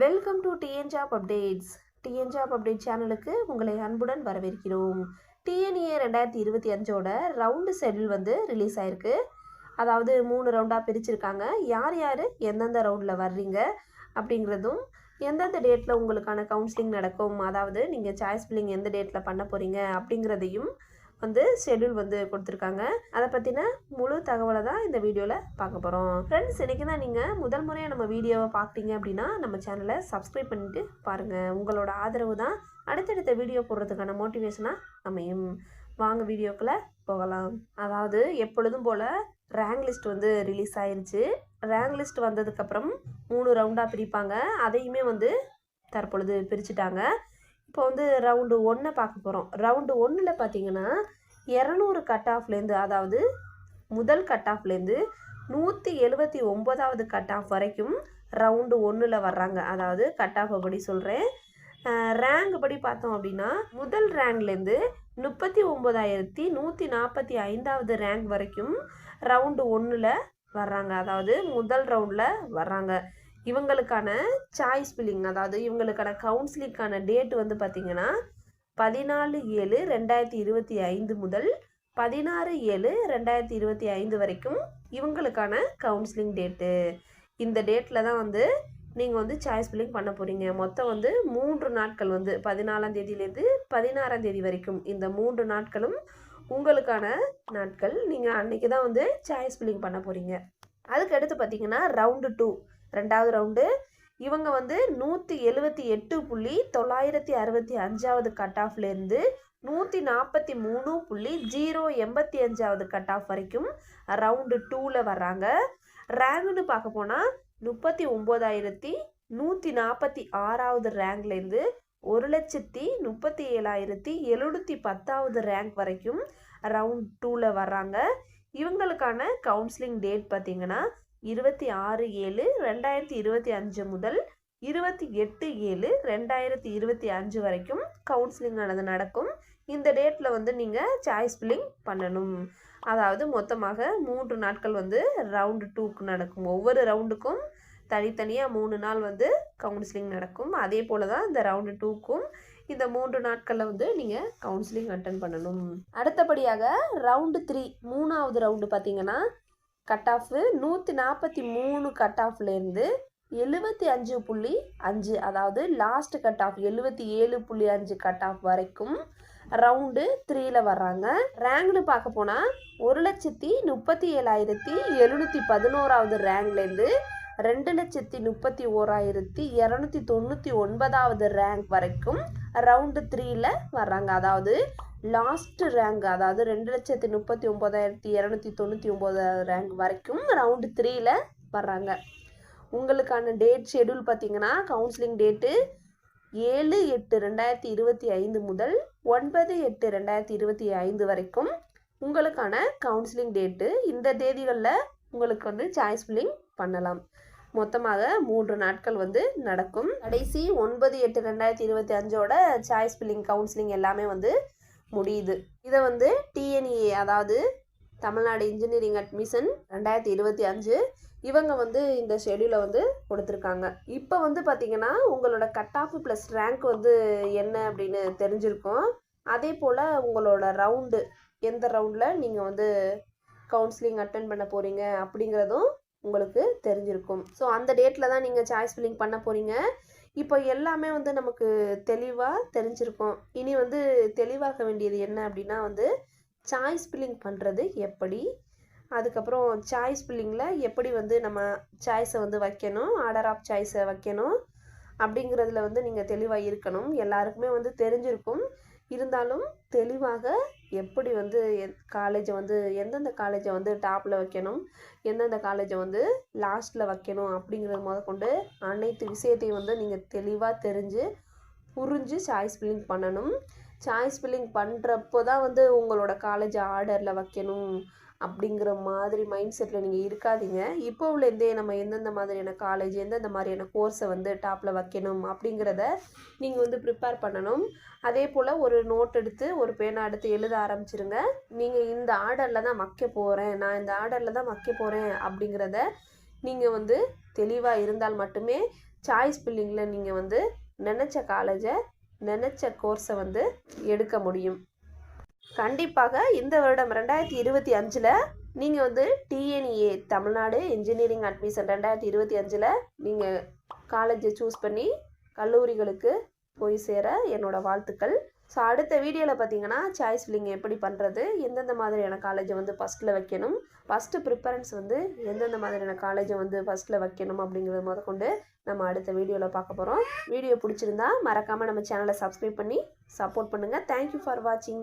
Welcome to TN job updates TN job update சேனலுக்கு உங்களை அன்புடன் வரவேற்கிறோம். டிஎன்ஏ ரெண்டாயிரத்தி இருபத்தி அஞ்சோட ரவுண்டு ஷெட்யூல் வந்து ரிலீஸ் ஆயிருக்கு. அதாவது மூணு ரவுண்டாக பிரிச்சிருக்காங்க. யார் யார் எந்தெந்த ரவுண்டில் வர்றீங்க அப்படிங்கிறதும் எந்தெந்த டேட்டில் உங்களுக்கான கவுன்சிலிங் நடக்கும் அதாவது நீங்கள் சாய்ஸ் பில்லிங் எந்த டேட்டில் பண்ண போகிறீங்க அப்படிங்கிறதையும் வந்து ஷெட்யூல் வந்து கொடுத்துருக்காங்க. அதை பற்றின முழு தகவலை தான் இந்த வீடியோவில் பார்க்க போகிறோம் ஃப்ரெண்ட்ஸ் இன்றைக்கி தான் நீங்கள் முதல் முறையாக நம்ம வீடியோவை பார்க்குறீங்க அப்படின்னா நம்ம சேனலை சப்ஸ்கிரைப் பண்ணிட்டு பாருங்கள் உங்களோட ஆதரவு தான் அடுத்தடுத்த வீடியோ போடுறதுக்கான மோட்டிவேஷனாக அமையும். வாங்க வீடியோக்குள்ளே போகலாம். அதாவது எப்பொழுதும் போல் ரேங்க் லிஸ்ட் வந்து ரிலீஸ் ஆயிருச்சு. ரேங்க் லிஸ்ட் வந்ததுக்கப்புறம் மூணு ரவுண்டாக பிரிப்பாங்க. அதையுமே வந்து தற்பொழுது பிரிச்சுட்டாங்க. இப்போ வந்து ரவுண்டு ஒன்றை பார்க்க போகிறோம் ரவுண்டு ஒன்றில் பார்த்தீங்கன்னா இரநூறு கட் ஆஃப்லேருந்து அதாவது முதல் கட் ஆஃப்லேருந்து நூற்றி எழுபத்தி ஒம்பதாவது கட் ஆஃப் வரைக்கும் ரவுண்டு ஒன்றில் வர்றாங்க. அதாவது கட் ஆஃப் படி சொல்கிறேன் ரேங்க் படி பார்த்தோம் அப்படின்னா முதல் ரேங்க்லேருந்து முப்பத்தி ஒம்பதாயிரத்தி நூற்றி நாற்பத்தி ஐந்தாவது ரேங்க் வரைக்கும் ரவுண்டு ஒன்றில் வர்றாங்க. அதாவது முதல் ரவுண்டில் வர்றாங்க. இவங்களுக்கான சாய்ஸ் பில்லிங் அதாவது இவங்களுக்கான கவுன்சிலிங்கான டேட் வந்து பார்த்திங்கன்னா பதினாலு ஏழு ரெண்டாயிரத்தி இருபத்தி ஐந்து முதல் பதினாறு ஏழு ரெண்டாயிரத்தி இருபத்தி ஐந்து வரைக்கும் இவங்களுக்கான கவுன்சிலிங் டேட்டு இந்த டேட்டில் தான் வந்து நீங்கள் வந்து சாய்ஸ் பில்லிங் பண்ண போகிறீங்க மொத்தம் வந்து மூன்று நாட்கள் வந்து பதினாலாம் தேதியிலேருந்து பதினாறாம் தேதி வரைக்கும் இந்த மூன்று நாட்களும் உங்களுக்கான நாட்கள். நீங்கள் அன்றைக்கி தான் வந்து சாய்ஸ் பில்லிங் பண்ண போகிறீங்க அதுக்கு அடுத்து பார்த்தீங்கன்னா ரவுண்டு டூ ரெண்டாவது ரவுண்டு. இவங்க வந்து நூற்றி எழுபத்தி எட்டு புள்ளி தொள்ளாயிரத்தி அறுபத்தி அஞ்சாவது கட் ஆஃப்லேருந்து நூற்றி நாற்பத்தி மூணு புள்ளி ஜீரோ எண்பத்தி அஞ்சாவது கட் ஆஃப் வரைக்கும் ரவுண்டு டூவில் வர்றாங்க. ரேங்க்னு பார்க்க போனால் முப்பத்தி ஒம்போதாயிரத்தி நூற்றி நாற்பத்தி ஆறாவது ரேங்க்லேருந்து ஒரு லட்சத்தி முப்பத்தி ஏழாயிரத்தி எழுநூற்றி பத்தாவது ரேங்க் வரைக்கும் ரவுண்ட் டூவில் வர்றாங்க. இவங்களுக்கான கவுன்சிலிங் டேட் பார்த்திங்கன்னா இருபத்தி ஆறு ஏழு ரெண்டாயிரத்தி இருபத்தி அஞ்சு முதல் இருபத்தி எட்டு ஏழு ரெண்டாயிரத்தி இருபத்தி அஞ்சு வரைக்கும் கவுன்சிலிங் ஆனது நடக்கும். இந்த டேட்டில் வந்து நீங்கள் சாய்ஸ் ஃபில்லிங் பண்ணணும். அதாவது மொத்தமாக மூன்று நாட்கள் வந்து ரவுண்டு டூக்கு நடக்கும். ஒவ்வொரு ரவுண்டுக்கும் தனித்தனியாக மூணு நாள் வந்து கவுன்சிலிங் நடக்கும். அதே போல் தான் இந்த ரவுண்டு டூக்கும் இந்த மூன்று நாட்களில் வந்து நீங்கள் கவுன்சிலிங் அட்டன் பண்ணணும். அடுத்தபடியாக ரவுண்டு த்ரீ மூணாவது ரவுண்டு பார்த்தீங்கன்னா கட் ஆஃபு நூற்றி நாற்பத்தி மூணு கட் ஆஃப்லேருந்து எழுபத்தி அஞ்சு புள்ளி அஞ்சு அதாவது லாஸ்ட் கட் ஆஃப் எழுபத்தி ஏழு புள்ளி அஞ்சு கட் ஆஃப் வரைக்கும் ரவுண்டு த்ரீல வர்றாங்க. ரேங்க்னு பார்க்க போனால் ஒரு லட்சத்தி முப்பத்தி ஏழாயிரத்தி எழுநூற்றி பதினோராவது ரேங்க்லேருந்து ரெண்டு லட்சத்தி முப்பத்தி ஓராயிரத்தி இரநூத்தி தொண்ணூற்றி ஒன்பதாவது ரேங்க் வரைக்கும் ரவுண்டு த்ரீல வர்றாங்க. அதாவது லாஸ்ட் ரேங்க் அதாவது ரெண்டு லட்சத்தி முப்பத்தி ஒம்பதாயிரத்தி இரநூத்தி தொண்ணூற்றி ஒம்பதாவது ரேங்க் வரைக்கும் ரவுண்டு த்ரீயில் வர்றாங்க. உங்களுக்கான டேட் ஷெடியூல் பார்த்தீங்கன்னா கவுன்சிலிங் டேட்டு ஏழு எட்டு ரெண்டாயிரத்தி இருபத்தி ஐந்து முதல் ஒன்பது எட்டு ரெண்டாயிரத்தி இருபத்தி ஐந்து வரைக்கும் உங்களுக்கான கவுன்சிலிங் டேட்டு இந்த தேதிகளில் உங்களுக்கு வந்து சாய்ஸ் ஃபில்லிங் பண்ணலாம். மொத்தமாக மூன்று நாட்கள் வந்து நடக்கும். கடைசி ஒன்பது எட்டு ரெண்டாயிரத்தி இருபத்தி அஞ்சோட சாய்ஸ் ஃபில்லிங் கவுன்சிலிங் எல்லாமே வந்து முடியுது. இதை வந்து டிஎன்இஏ அதாவது தமிழ்நாடு இன்ஜினியரிங் அட்மிஷன் ரெண்டாயிரத்தி இருபத்தி அஞ்சு இவங்க வந்து இந்த ஷெடியூலை வந்து கொடுத்துருக்காங்க. இப்போ வந்து பார்த்திங்கன்னா உங்களோட கட் ஆஃப் ப்ளஸ் ரேங்க் வந்து என்ன அப்படின்னு தெரிஞ்சிருக்கும். அதே போல் உங்களோட ரவுண்டு எந்த ரவுண்டில் நீங்கள் வந்து கவுன்சிலிங் அட்டன் பண்ண போகிறீங்க அப்படிங்கிறதும் உங்களுக்கு தெரிஞ்சிருக்கும். ஸோ அந்த டேட்டில் தான் நீங்கள் சாய்ஸ் ஃபில்லிங் பண்ண போகிறீங்க இப்போ எல்லாமே வந்து நமக்கு தெளிவாக தெரிஞ்சிருக்கும். இனி வந்து தெளிவாக வேண்டியது என்ன அப்படின்னா வந்து சாய்ஸ் ஃபில்லிங் பண்ணுறது எப்படி? அதுக்கப்புறம் சாய்ஸ் ஃபில்லிங்கில் எப்படி வந்து நம்ம சாய்ஸை வந்து வைக்கணும்? ஆர்டர் ஆஃப் சாய்ஸை வைக்கணும்? அப்படிங்கிறதுல வந்து நீங்கள் தெளிவாக இருக்கணும். எல்லாருக்குமே வந்து தெரிஞ்சிருக்கும். இருந்தாலும் தெளிவாக எப்படி வந்து காலேஜை வந்து எந்தெந்த காலேஜை வந்து டாப்பில் வைக்கணும் எந்தெந்த காலேஜை வந்து லாஸ்ட்டில் வைக்கணும் அப்படிங்கிறது முதற்கொண்டு அனைத்து விஷயத்தையும் வந்து நீங்கள் தெளிவாக தெரிஞ்சு புரிஞ்சு சாய்ஸ் ஃபில்லிங் பண்ணணும். சாய்ஸ் ஃபில்லிங் பண்ணுறப்போ தான் வந்து உங்களோட காலேஜ் ஆர்டரில் வைக்கணும். அப்படிங்கிற மாதிரி மைண்ட் செட்டில் நீங்கள் இருக்காதீங்க. இப்போ உள்ளேருந்தே நம்ம எந்தெந்த மாதிரியான காலேஜ் எந்தெந்த மாதிரியான கோர்ஸை வந்து டாப்பில் வைக்கணும் அப்படிங்கிறத நீங்கள் வந்து ப்ரிப்பேர் பண்ணணும். அதே போல் ஒரு நோட் எடுத்து ஒரு பேனா எடுத்து எழுத ஆரம்பிச்சிருங்க. நீங்கள் இந்த ஆர்டரில் தான் வைக்க போகிறேன் நான் இந்த ஆர்டரில் தான் வைக்க போகிறேன் அப்படிங்கிறத நீங்கள் வந்து தெளிவாக இருந்தால் மட்டுமே சாய்ஸ் பில்லிங்கில் நீங்கள் வந்து நினச்ச காலேஜை நினச்ச கோர்ஸை வந்து எடுக்க முடியும். கண்டிப்பாக இந்த வருடம் ரெண்டாயிரத்தி இருபத்தி அஞ்சில் நீங்கள் வந்து டிஎன்இஏ தமிழ்நாடு இன்ஜினியரிங் அட்மிஷன் ரெண்டாயிரத்தி இருபத்தி அஞ்சில் நீங்கள் காலேஜை சூஸ் பண்ணி கல்லூரிகளுக்கு போய் சேர என்னோடய வாழ்த்துக்கள். ஸோ அடுத்த வீடியோவில் பார்த்தீங்கன்னா சாய்ஸ் ஃபில்லிங் எப்படி பண்ணுறது எந்தெந்த மாதிரியான காலேஜை வந்து ஃபஸ்ட்டில் வைக்கணும் ஃபஸ்ட்டு ப்ரிஃபரன்ஸ் வந்து எந்தெந்த மாதிரியான காலேஜை வந்து ஃபஸ்ட்டில் வைக்கணும் அப்படிங்கிறத முதற்கொண்டு நம்ம அடுத்த வீடியோவில் பார்க்க போகிறோம் வீடியோ பிடிச்சிருந்தா மறக்காமல் நம்ம சேனலை சப்ஸ்கிரைப் பண்ணி சப்போர்ட் பண்ணுங்கள் தேங்க்யூ ஃபார் வாட்சிங்